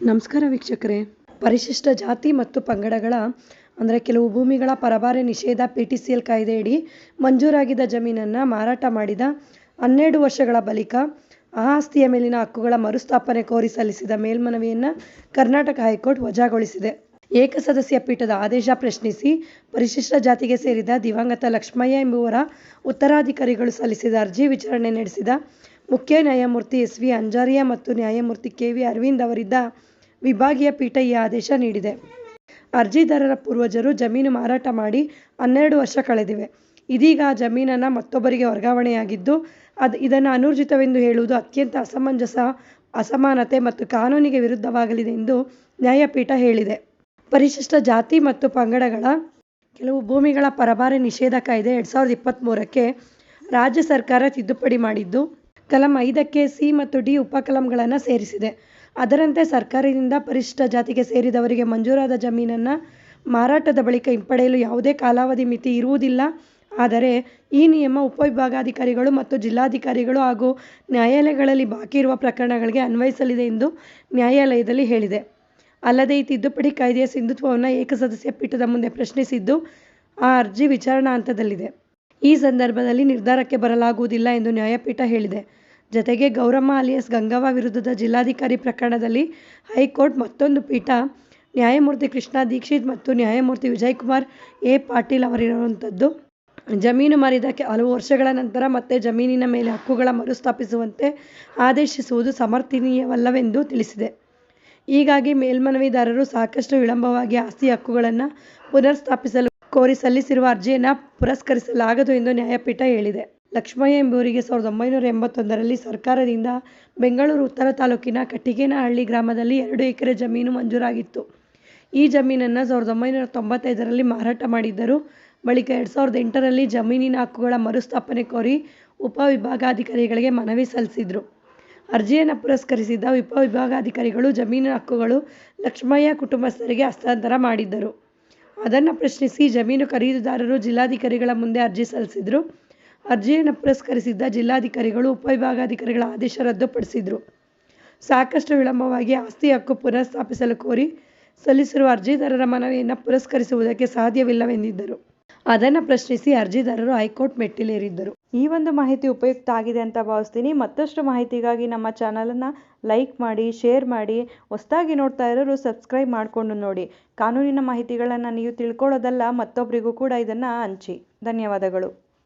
ನಮಸ್ಕಾರ ವೀಕ್ಷಕರೇ. ಪರಿಶಿಷ್ಟ ಜಾತಿ ಮತ್ತು ಪಂಗಡಗಳ, ಅಂದರೆ ಕೆಲವು ಭೂಮಿಗಳ ಪರಭಾರೆ ನಿಷೇಧ ಪಿ ಟಿ ಸಿ ಎಲ್ ಕಾಯ್ದೆಯಡಿ ಮಂಜೂರಾಗಿದ್ದ ಜಮೀನನ್ನು ಮಾರಾಟ ಮಾಡಿದ ಹನ್ನೆರಡು ವರ್ಷಗಳ ಬಳಿಕ ಆ ಆಸ್ತಿಯ ಮೇಲಿನ ಹಕ್ಕುಗಳ ಮರುಸ್ಥಾಪನೆ ಕೋರಿ ಸಲ್ಲಿಸಿದ ಮೇಲ್ಮನವಿಯನ್ನು ಕರ್ನಾಟಕ ಹೈಕೋರ್ಟ್ ವಜಾಗೊಳಿಸಿದೆ. ಏಕಸದಸ್ಯ ಪೀಠದ ಆದೇಶ ಪ್ರಶ್ನಿಸಿ ಪರಿಶಿಷ್ಟ ಜಾತಿಗೆ ಸೇರಿದ ದಿವಂಗತ ಲಕ್ಷ್ಮಯ್ಯ ಎಂಬುವರ ಉತ್ತರಾಧಿಕಾರಿಗಳು ಸಲ್ಲಿಸಿದ ಅರ್ಜಿ ವಿಚಾರಣೆ ನಡೆಸಿದ ಮುಖ್ಯ ನ್ಯಾಯಮೂರ್ತಿ ಎಸ್ ವಿ ಅಂಜಾರಿಯಾ ಮತ್ತು ನ್ಯಾಯಮೂರ್ತಿ ಕೆ ವಿ ಅರವಿಂದ್ ಅವರಿದ್ದ ವಿಭಾಗೀಯ ಪೀಠ ಈ ಆದೇಶ ನೀಡಿದೆ. ಅರ್ಜಿದಾರರ ಪೂರ್ವಜರು ಜಮೀನು ಮಾರಾಟ ಮಾಡಿ ಹನ್ನೆರಡು ವರ್ಷ ಕಳೆದಿವೆ. ಇದೀಗ ಆ ಜಮೀನನ್ನು ಮತ್ತೊಬ್ಬರಿಗೆ ವರ್ಗಾವಣೆಯಾಗಿದ್ದು, ಅದು ಇದನ್ನು ಅನೂರ್ಜಿತವೆಂದು ಹೇಳುವುದು ಅತ್ಯಂತ ಅಸಮಂಜಸ, ಅಸಮಾನತೆ ಮತ್ತು ಕಾನೂನಿಗೆ ವಿರುದ್ಧವಾಗಲಿದೆ ಎಂದು ನ್ಯಾಯಪೀಠ ಹೇಳಿದೆ. ಪರಿಶಿಷ್ಟ ಜಾತಿ ಮತ್ತು ಪಂಗಡಗಳ ಕೆಲವು ಭೂಮಿಗಳ ಪರಭಾರೆ ನಿಷೇಧ ಕಾಯ್ದೆ ಎರಡ್ ಸಾವಿರದ ಇಪ್ಪತ್ತ್ಮೂರಕ್ಕೆ ರಾಜ್ಯ ಸರ್ಕಾರ ತಿದ್ದುಪಡಿ ಮಾಡಿದ್ದು, ಕಲಂ ಐದಕ್ಕೆ ಸಿ ಮತ್ತು ಡಿ ಉಪಕಲಂಗಳನ್ನು ಸೇರಿಸಿದೆ. ಅದರಂತೆ ಸರ್ಕಾರದಿಂದ ಪರಿಶಿಷ್ಟ ಜಾತಿಗೆ ಸೇರಿದವರಿಗೆ ಮಂಜೂರಾದ ಜಮೀನನ್ನು ಮಾರಾಟದ ಬಳಿಕ ಹಿಂಪಡೆಯಲು ಯಾವುದೇ ಕಾಲಾವಧಿ ಮಿತಿ ಇರುವುದಿಲ್ಲ. ಆದರೆ ಈ ನಿಯಮ ಉಪವಿಭಾಗಾಧಿಕಾರಿಗಳು ಮತ್ತು ಜಿಲ್ಲಾಧಿಕಾರಿಗಳು ಹಾಗೂ ನ್ಯಾಯಾಲಯಗಳಲ್ಲಿ ಬಾಕಿ ಇರುವ ಪ್ರಕರಣಗಳಿಗೆ ಅನ್ವಯಿಸಲಿದೆ ಎಂದು ನ್ಯಾಯಾಲಯದಲ್ಲಿ ಹೇಳಿದೆ. ಅಲ್ಲದೆ ಈ ತಿದ್ದುಪಡಿ ಕಾಯ್ದೆಯ ಸಿಂಧುತ್ವವನ್ನು ಏಕಸದಸ್ಯ ಪೀಠದ ಮುಂದೆ ಪ್ರಶ್ನಿಸಿದ್ದು, ಆ ಅರ್ಜಿ ವಿಚಾರಣಾ ಹಂತದಲ್ಲಿದೆ. ಈ ಸಂದರ್ಭದಲ್ಲಿ ನಿರ್ಧಾರಕ್ಕೆ ಬರಲಾಗುವುದಿಲ್ಲ ಎಂದು ನ್ಯಾಯಪೀಠ ಹೇಳಿದೆ. ಜತೆಗೆ ಗೌರಮ್ಮ ಅಲಿಯಾಸ್ ಗಂಗವ್ವ ವಿರುದ್ಧದ ಜಿಲ್ಲಾಧಿಕಾರಿ ಪ್ರಕರಣದಲ್ಲಿ ಹೈಕೋರ್ಟ್ ಮತ್ತೊಂದು ಪೀಠ, ನ್ಯಾಯಮೂರ್ತಿ ಕೃಷ್ಣ ದೀಕ್ಷಿತ್ ಮತ್ತು ನ್ಯಾಯಮೂರ್ತಿ ವಿಜಯಕುಮಾರ್ ಎ. ಪಾಟೀಲ್ ಅವರಿರುವಂಥದ್ದು. ಜಮೀನು ಮಾರಿದ ಹಲವು ವರ್ಷಗಳ ನಂತರ ಮತ್ತೆ ಜಮೀನಿನ ಮೇಲೆ ಹಕ್ಕುಗಳ ಮರುಸ್ಥಾಪಿಸುವಂತೆ ಆದೇಶಿಸುವುದು ಸಮರ್ಥನೀಯವಲ್ಲವೆಂದು ತಿಳಿಸಿದೆ. ಹೀಗಾಗಿ ಮೇಲ್ಮನವಿದಾರರು ಸಾಕಷ್ಟು ವಿಳಂಬವಾಗಿ ಆಸ್ತಿ ಹಕ್ಕುಗಳನ್ನು ಪುನರ್ ಸ್ಥಾಪಿಸಲು ಕೋರಿ ಸಲ್ಲಿಸಿರುವ ಅರ್ಜಿಯನ್ನು ಪುರಸ್ಕರಿಸಲಾಗದು ಎಂದು ನ್ಯಾಯಪೀಠ ಹೇಳಿದೆ. ಲಕ್ಷ್ಮಯ್ಯ ಎಂಬುವರಿಗೆ ಸಾವಿರದ ಒಂಬೈನೂರ ಎಂಬತ್ತೊಂದರಲ್ಲಿ ಸರ್ಕಾರದಿಂದ ಬೆಂಗಳೂರು ಉತ್ತರ ತಾಲೂಕಿನ ಕಟ್ಟಿಗೇನಹಳ್ಳಿ ಗ್ರಾಮದಲ್ಲಿ ಎರಡು ಎಕರೆ ಜಮೀನು ಮಂಜೂರಾಗಿತ್ತು. ಈ ಜಮೀನನ್ನು ಸಾವಿರದ ಒಂಬೈನೂರ ತೊಂಬತ್ತೈದರಲ್ಲಿ ಮಾರಾಟ ಮಾಡಿದ್ದರು. ಬಳಿಕ ಎರಡು ಸಾವಿರದ ಎಂಟರಲ್ಲಿ ಜಮೀನಿನ ಹಕ್ಕುಗಳ ಮರುಸ್ಥಾಪನೆ ಕೋರಿ ಉಪವಿಭಾಗಾಧಿಕಾರಿಗಳಿಗೆ ಮನವಿ ಸಲ್ಲಿಸಿದರು. ಅರ್ಜಿಯನ್ನು ಪುರಸ್ಕರಿಸಿದ್ದ ಉಪವಿಭಾಗಾಧಿಕಾರಿಗಳು ಜಮೀನಿನ ಹಕ್ಕುಗಳು ಲಕ್ಷ್ಮಯ್ಯ ಕುಟುಂಬಸ್ಥರಿಗೆ ಹಸ್ತಾಂತರ ಮಾಡಿದ್ದರು. ಅದನ್ನು ಪ್ರಶ್ನಿಸಿ ಜಮೀನು ಖರೀದಿದಾರರು ಜಿಲ್ಲಾಧಿಕಾರಿಗಳ ಮುಂದೆ ಅರ್ಜಿ ಸಲ್ಲಿಸಿದರು. ಅರ್ಜಿಯನ್ನು ಪುರಸ್ಕರಿಸಿದ್ದ ಜಿಲ್ಲಾಧಿಕಾರಿಗಳು ಉಪವಿಭಾಗಾಧಿಕಾರಿಗಳ ಆದೇಶ ರದ್ದುಪಡಿಸಿದರು. ಸಾಕಷ್ಟು ವಿಳಂಬವಾಗಿ ಆಸ್ತಿ ಹಕ್ಕು ಪುನಃಸ್ಥಾಪಿಸಲು ಕೋರಿ ಸಲ್ಲಿಸಿರುವ ಅರ್ಜಿದಾರರ ಮನವಿಯನ್ನು ಪುರಸ್ಕರಿಸುವುದಕ್ಕೆ ಸಾಧ್ಯವಿಲ್ಲವೆಂದಿದ್ದರು. ಅದನ್ನು ಪ್ರಶ್ನಿಸಿ ಅರ್ಜಿದಾರರು ಹೈಕೋರ್ಟ್ ಮೆಟ್ಟಿಲೇರಿದ್ದರು. ಈ ಒಂದು ಮಾಹಿತಿ ಉಪಯುಕ್ತ ಆಗಿದೆ ಅಂತ ಭಾವಿಸ್ತೀನಿ. ಮತ್ತಷ್ಟು ಮಾಹಿತಿಗಾಗಿ ನಮ್ಮ ಚಾನಲನ್ನು ಲೈಕ್ ಮಾಡಿ, ಶೇರ್ ಮಾಡಿ, ಹೊಸದಾಗಿ ನೋಡ್ತಾ ಇರೋರು ಸಬ್ಸ್ಕ್ರೈಬ್ ಮಾಡಿಕೊಂಡು ನೋಡಿ. ಕಾನೂನಿನ ಮಾಹಿತಿಗಳನ್ನು ನೀವು ತಿಳ್ಕೊಳ್ಳೋದಲ್ಲ ಮತ್ತೊಬ್ಬರಿಗೂ ಕೂಡ ಇದನ್ನು ಹಂಚಿ. ಧನ್ಯವಾದಗಳು.